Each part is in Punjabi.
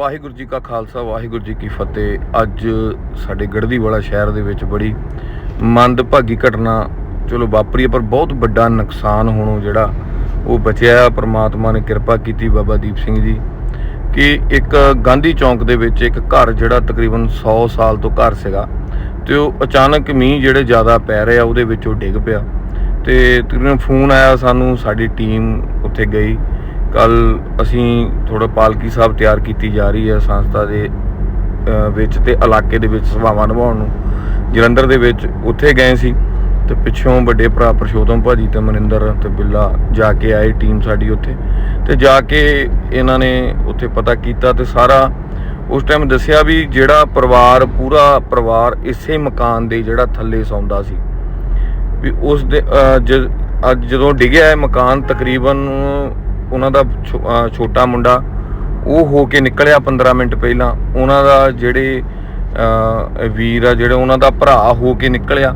ਵਾਹਿਗੁਰੂ ਜੀ ਕਾ ਖਾਲਸਾ, ਵਾਹਿਗੁਰੂ ਜੀ ਕੀ ਫਤਿਹ। ਅੱਜ ਸਾਡੇ ਗੜਦੀ ਵਾਲਾ ਸ਼ਹਿਰ ਦੇ ਵਿੱਚ ਬੜੀ ਮੰਦਭਾਗੀ ਘਟਨਾ, ਚਲੋ ਵਾਪਰੀ ਹੈ ਪਰ ਬਹੁਤ ਵੱਡਾ ਨੁਕਸਾਨ ਹੋਣੋਂ ਜਿਹੜਾ ਉਹ ਬਚਿਆ ਪ੍ਰਮਾਤਮਾ ਨੇ ਕਿਰਪਾ ਕੀਤੀ ਬਾਬਾ ਦੀਪ ਸਿੰਘ ਜੀ ਕਿ ਇੱਕ ਗਾਂਧੀ ਚੌਂਕ ਦੇ ਵਿੱਚ ਇੱਕ ਘਰ ਜਿਹੜਾ ਤਕਰੀਬਨ 100 ਸਾਲ ਤੋਂ ਘਰ ਸੀਗਾ, ਤੇ ਉਹ ਅਚਾਨਕ ਮੀਂਹ ਜਿਹੜੇ ਜ਼ਿਆਦਾ ਪੈ ਰਿਹਾ ਉਹਦੇ ਵਿੱਚ ਉਹ ਡਿੱਗ ਪਿਆ। ਤੇ ਤਕਰੀਬਨ ਫੋਨ ਆਇਆ ਸਾਨੂੰ, ਸਾਡੀ ਟੀਮ ਉੱਥੇ ਗਈ। ਕੱਲ ਅਸੀਂ ਥੋੜਾ ਪਾਲਕੀ ਸਾਹਿਬ ਤਿਆਰ ਕੀਤੀ ਜਾ ਰਹੀ ਹੈ ਸੰਸਥਾ ਦੇ ਵਿੱਚ ਤੇ ਇਲਾਕੇ ਦੇ ਵਿੱਚ ਸਭਾਵਾਂ ਨਿਭਾਉਣ ਨੂੰ। ਜਲੰਧਰ ਦੇ ਵਿੱਚ ਉੱਥੇ ਗਏ ਸੀ ਤੇ ਪਿੱਛੋਂ ਵੱਡੇ ਭਰਾ ਪ੍ਰਸ਼ੋਤਮ ਭਾਜੀ ਤੇ ਮਨਿੰਦਰ ਤੇ ਬਿੱਲਾ ਜਾ ਕੇ ਆਏ ਟੀਮ ਸਾਡੀ ਉੱਥੇ ਤੇ ਜਾ ਕੇ ਇਹਨਾਂ ਨੇ ਉੱਥੇ ਪਤਾ ਕੀਤਾ ਤੇ ਸਾਰਾ ਉਸ ਟਾਈਮ ਦੱਸਿਆ ਵੀ ਜਿਹੜਾ ਪਰਿਵਾਰ, ਪੂਰਾ ਪਰਿਵਾਰ ਇਸੇ ਮਕਾਨ ਦੇ ਜਿਹੜਾ ਥੱਲੇ ਸੌਂਦਾ ਸੀ। ਵੀ ਉਸ ਦੇ ਅੱਜ ਜਦੋਂ ਡਿੱਗਿਆ ਇਹ ਮਕਾਨ ਤਕਰੀਬਨ ਉਹਨਾਂ ਦਾ ਛੋ- ਛੋਟਾ ਮੁੰਡਾ, ਉਹ ਹੋ ਕੇ ਨਿਕਲਿਆ 15 ਮਿੰਟ ਪਹਿਲਾਂ। ਉਹਨਾਂ ਦਾ ਜਿਹੜੇ ਵੀਰ ਆ, ਜਿਹੜੇ ਉਹਨਾਂ ਦਾ ਭਰਾ ਹੋ ਕੇ ਨਿਕਲਿਆ।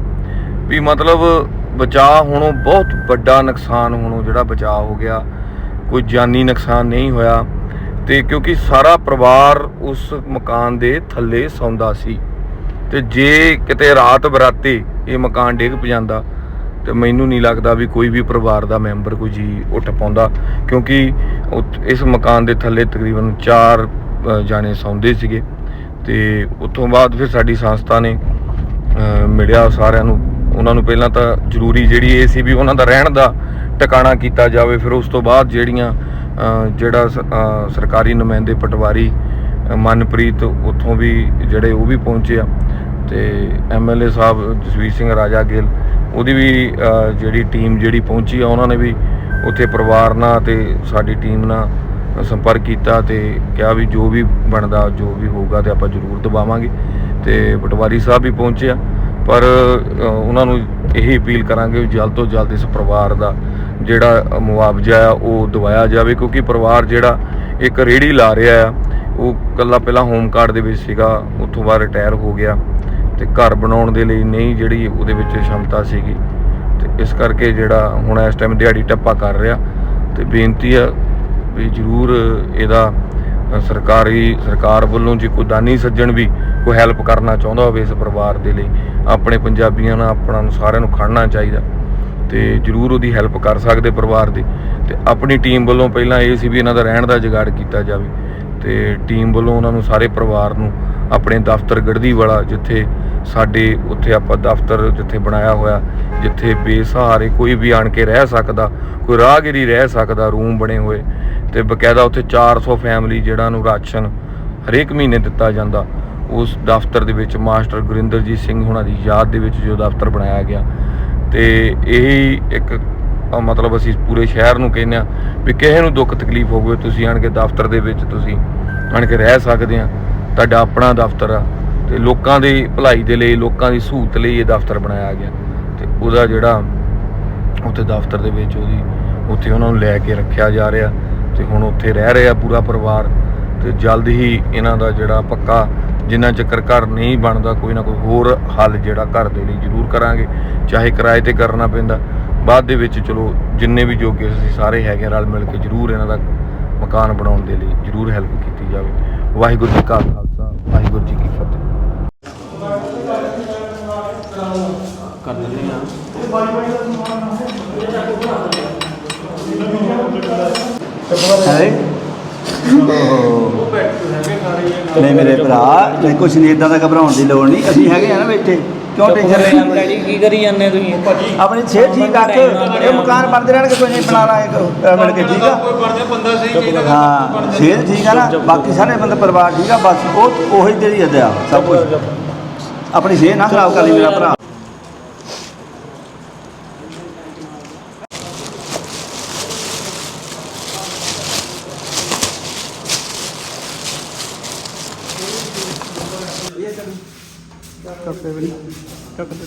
ਵੀ ਮਤਲਬ ਬਚਾਅ ਹੋਣੋਂ ਬਹੁਤ ਵੱਡਾ ਨੁਕਸਾਨ ਹੋਣੋਂ ਜਿਹੜਾ ਬਚਾਅ ਹੋ ਗਿਆ। ਕੋਈ ਜਾਨੀ ਨੁਕਸਾਨ ਨਹੀਂ ਹੋਇਆ। ਤੇ ਕਿਉਂਕਿ ਸਾਰਾ ਪਰਿਵਾਰ ਉਸ ਮਕਾਨ ਦੇ ਥੱਲੇ ਸੌਂਦਾ ਸੀ। ਤੇ ਜੇ ਕਿਤੇ ਰਾਤ ਬਰਾਤੇ ਇਹ ਮਕਾਨ ਡਿੱਗ ਜਾਂਦਾ ਤੇ ਮੈਨੂੰ ਨਹੀਂ ਲੱਗਦਾ ਵੀ ਕੋਈ ਵੀ ਪਰਿਵਾਰ ਦਾ ਮੈਂਬਰ ਕੋਈ ਜੀ ਉੱਠ ਪਾਉਂਦਾ, ਕਿਉਂਕਿ ਉਤ- ਇਸ ਮਕਾਨ ਦੇ ਥੱਲੇ ਤਕਰੀਬਨ 4 ਜਾਣੇ ਸੌਂਦੇ ਸੀਗੇ ਤੇ ਉੱਥੋਂ ਬਾਅਦ ਫਿਰ ਸਾਡੀ ਸੰਸਥਾ ਨੇ ਮਿਲਿਆ ਸਾਰਿਆਂ ਨੂੰ। ਉਹਨਾਂ ਨੂੰ ਪਹਿਲਾਂ ਤਾਂ ਜ਼ਰੂਰੀ ਜਿਹੜੀ ਇਹ ਸੀ ਵੀ ਉਹਨਾਂ ਦਾ ਰਹਿਣ ਦਾ ਟਿਕਾਣਾ ਕੀਤਾ ਜਾਵੇ, ਫਿਰ ਉਸ ਤੋਂ ਬਾਅਦ ਜਿਹੜੀਆਂ ਜਿਹੜਾ ਸਰਕਾਰੀ ਨੁਮਾਇੰਦੇ ਪਟਵਾਰੀ ਮਨਪ੍ਰੀਤ ਉੱਥੋਂ ਵੀ ਜਿਹੜੇ ਉਹ ਵੀ ਪਹੁੰਚੇ ਆ। ਤੇ ਐਮਐਲਏ ਸਾਹਿਬ ਜਸਵੀਰ ਸਿੰਘ ਰਾਜਾ ਗਿੱਲ ਉਹਦੀ ਵੀ ਜਿਹੜੀ ਟੀਮ ਜਿਹੜੀ ਪਹੁੰਚੀ ਆ, ਉਹਨਾਂ ਨੇ ਵੀ ਉੱਥੇ ਪਰਿਵਾਰ ਨਾਲ ਤੇ ਸਾਡੀ ਟੀਮ ਨਾਲ ਸੰਪਰਕ ਕੀਤਾ ਤੇ ਕਿਹਾ ਵੀ ਜੋ ਵੀ ਬਣਦਾ, ਜੋ ਵੀ ਹੋਊਗਾ ਤੇ ਆਪਾਂ ਜ਼ਰੂਰ ਦਬਾਵਾਂਗੇ ਤੇ ਪਟਵਾਰੀ ਸਾਹਿਬ ਵੀ ਪਹੁੰਚੇ ਆ। ਪਰ ਉਹਨਾਂ ਨੂੰ ਇਹੀ ਅਪੀਲ ਕਰਾਂਗੇ ਵੀ ਜਲਦ ਤੋਂ ਜਲਦ ਇਸ ਪਰਿਵਾਰ ਦਾ ਜਿਹੜਾ ਮੁਆਵਜ਼ਾ ਆ, ਉਹ ਦਵਾਇਆ ਜਾਵੇ, ਕਿਉਂਕਿ ਪਰਿਵਾਰ ਜਿਹੜਾ ਇੱਕ ਰੇੜੀ ਲਾ ਰਿਹਾ ਆ, ਉਹ ਕੱਲਾ ਪਹਿਲਾਂ ਹੋਮ ਕਾਰਡ ਦੇ ਵਿੱਚ ਸੀਗਾ, ਉੱਥੋਂ ਬਾਅਦ ਰਿਟਾਇਰ ਹੋ ਗਿਆ। ਤੇ ਘਰ ਬਣਾਉਣ ਦੇ ਲਈ ਨਹੀਂ ਜਿਹੜੀ ਉਹਦੇ ਵਿੱਚ ਸ਼ਮਤਾ ਸੀਗੀ। ਤੇ ਇਸ ਕਰਕੇ ਜਿਹੜਾ ਹੁਣ ਇਸ ਟਾਈਮ ਦਿਹਾੜੀ ਟੱਪਾ ਕਰ ਰਿਹਾ ਤੇ ਬੇਨਤੀ ਆ ਵੀ ਜ਼ਰੂਰ ਇਹਦਾ ਸਰਕਾਰੀ, ਸਰਕਾਰ ਵੱਲੋਂ ਜੇ ਕੋਈ ਦਾਨੀ ਸੱਜਣ ਵੀ ਕੋਈ ਹੈਲਪ ਕਰਨਾ ਚਾਹੁੰਦਾ ਹੋਵੇ ਇਸ ਪਰਿਵਾਰ ਦੇ ਲਈ, ਆਪਣੇ ਪੰਜਾਬੀਆਂ ਨਾਲ ਆਪਣਾ ਨੂੰ ਸਾਰਿਆਂ ਨੂੰ ਖੜਨਾ ਚਾਹੀਦਾ। ਤੇ ਜ਼ਰੂਰ ਉਹਦੀ ਹੈਲਪ ਕਰ ਸਕਦੇ ਪਰਿਵਾਰ ਦੀ। ਤੇ ਆਪਣੀ ਟੀਮ ਵੱਲੋਂ ਪਹਿਲਾਂ ਇਹ ਸੀ ਵੀ ਇਹਨਾਂ ਦਾ ਰਹਿਣ ਦਾ ਜੁਗਾੜ ਕੀਤਾ ਜਾਵੇ। ਤੇ ਟੀਮ ਵੱਲੋਂ ਉਹਨਾਂ ਨੂੰ ਸਾਰੇ ਪਰਿਵਾਰ ਨੂੰ ਆਪਣੇ ਦਫ਼ਤਰ ਗੜਦੀ ਵਾਲਾ ਜਿੱਥੇ ਸਾਡੇ ਉੱਥੇ ਆਪਾਂ ਦਫ਼ਤਰ ਜਿੱਥੇ ਬਣਾਇਆ ਹੋਇਆ, ਜਿੱਥੇ ਬੇਸਹਾਰੇ ਕੋਈ ਵੀ ਆਣ ਕੇ ਰਹਿ ਸਕਦਾ, ਕੋਈ ਰਾਹਗੀਰੀ ਰਹਿ ਸਕਦਾ, ਰੂਮ ਬਣੇ ਹੋਏ ਤੇ ਬਕਾਇਦਾ ਉੱਥੇ 400 ਫੈਮਿਲੀ ਜਿਹੜਾ ਨੂੰ ਰਾਸ਼ਨ ਹਰੇਕ ਮਹੀਨੇ ਦਿੱਤਾ ਜਾਂਦਾ। ਉਸ ਦਫ਼ਤਰ ਦੇ ਵਿੱਚ ਮਾਸਟਰ ਗੁਰਿੰਦਰਜੀਤ ਸਿੰਘ ਹੁਣਾਂ ਦੀ ਯਾਦ ਦੇ ਵਿੱਚ ਜੋ ਦਫ਼ਤਰ ਬਣਾਇਆ ਗਿਆ। ਤੇ ਇਹੀ ਇੱਕ ਮਤਲਬ ਅਸੀਂ ਪੂਰੇ ਸ਼ਹਿਰ ਨੂੰ ਕਹਿੰਦੇ ਆ ਵੀ ਕਿਸੇ ਨੂੰ ਦੁੱਖ ਤਕਲੀਫ ਹੋਵੇ, ਤੁਸੀਂ ਆਣ ਕੇ ਦਫ਼ਤਰ ਦੇ ਵਿੱਚ ਤੁਸੀਂ ਆਣ ਕੇ ਰਹਿ ਸਕਦੇ ਆ ਤੁਹਾਡਾ ਆਪਣਾ ਦਫ਼ਤਰ ਆ। ਤੇ ਲੋਕਾਂ ਦੀ ਭਲਾਈ ਦੇ ਲਈ, ਲੋਕਾਂ ਦੀ ਸਹੂਲਤ ਲਈ ਇਹ ਦਫ਼ਤਰ ਬਣਾਇਆ ਗਿਆ। ਤੇ ਉਹਦਾ ਜਿਹੜਾ ਉੱਥੇ ਦਫ਼ਤਰ ਦੇ ਵਿੱਚ ਉਹਦੀ ਉੱਥੇ ਉਹਨਾਂ ਨੂੰ ਲੈ ਕੇ ਰੱਖਿਆ ਜਾ ਰਿਹਾ ਤੇ ਹੁਣ ਉੱਥੇ ਰਹਿ ਰਿਹਾ ਪੂਰਾ ਪਰਿਵਾਰ ਤੇ ਜਲਦ ਹੀ ਇਹਨਾਂ ਦਾ ਜਿਹੜਾ ਪੱਕਾ ਜਿੰਨਾ ਚੱਕਰ ਘਰ ਨਹੀਂ ਬਣਦਾ, ਕੋਈ ਨਾ ਕੋਈ ਹੋਰ ਹੱਲ ਜਿਹੜਾ ਘਰ ਦੇ ਲਈ ਜ਼ਰੂਰ ਕਰਾਂਗੇ, ਚਾਹੇ ਕਿਰਾਏ ਤੇ ਕਰਨਾ ਪੈਂਦਾ। ਬਾਅਦ ਦੇ ਵਿੱਚ ਚਲੋ ਜਿੰਨੇ ਵੀ ਜੋਗੇ ਅਸੀਂ ਸਾਰੇ ਹੈਗੇ ਰਲ ਮਿਲ ਕੇ ਜ਼ਰੂਰ ਇਹਨਾਂ ਦਾ ਮਕਾਨ ਬਣਾਉਣ ਦੇ ਲਈ ਜ਼ਰੂਰ ਹੈਲਪ ਕੀਤੀ ਜਾਵੇ। ਵਾਹਿਗੁਰੂ ਜੀ ਕਾ ਖਾਲਸਾ, ਵਾਹਿਗੁਰੂ ਜੀ ਕੀ ਫਤਿਹ ਕਰ ਦਿੰਦੇ ਆ ਹੈ ਨਹੀਂ ਮੇਰੇ ਭਰਾ ਨਹੀਂ ਕੁਛ ਨਹੀਂ ਇਦਾਂ ਦਾ ਘਬਰਾਉਣ ਦੀ ਲੋੜ ਨਹੀਂ। ਅਸੀਂ ਹੈਗੇ ਆ ਨਾ ਬੈਠੇ। ਕਿਉਂ ਟੈਨਸ਼ਨ ਲੈਣਾ ਡੈਡੀ ਕੀ ਕਰੀ ਜਾਂਦੇ ਤੁਸੀਂ? ਆਪਣੀ ਸਿਹਤ ਠੀਕ ਰੱਖ ਇਹ ਮਕਾਨ ਬਣਦੇ ਰਹਿਣਗੇ ਕੋਈ ਨਹੀਂ ਬਣਾ ਲਾਂਗੇ ਮਿਲ ਕੇ ਠੀਕ ਆ? ਕੋਈ ਬਣਦੇ ਬੰਦਾ ਸਹੀ ਚਾਹੀਦਾ ਹਾਂ ਸਿਹਤ ਠੀਕ ਆ ਨਾ ਬਾਕੀ ਸਾਰੇ ਬੰਦੇ ਪਰਿਵਾਰ ਠੀਕ ਆ ਬਸ ਉਹ ਉਹੀ ਤੇਰੀ ਅਦਿਆ ਸਭ ਕੁਝ ਆਪਣੀ ਸਿਹਤ ਨਾ ਖਰਾਬ ਕਰ ਲਈ ਮੇਰਾ ਭਰਾ। ਚੱਕ ਤੇ ਵੀ ਚੱਕ ਤੇ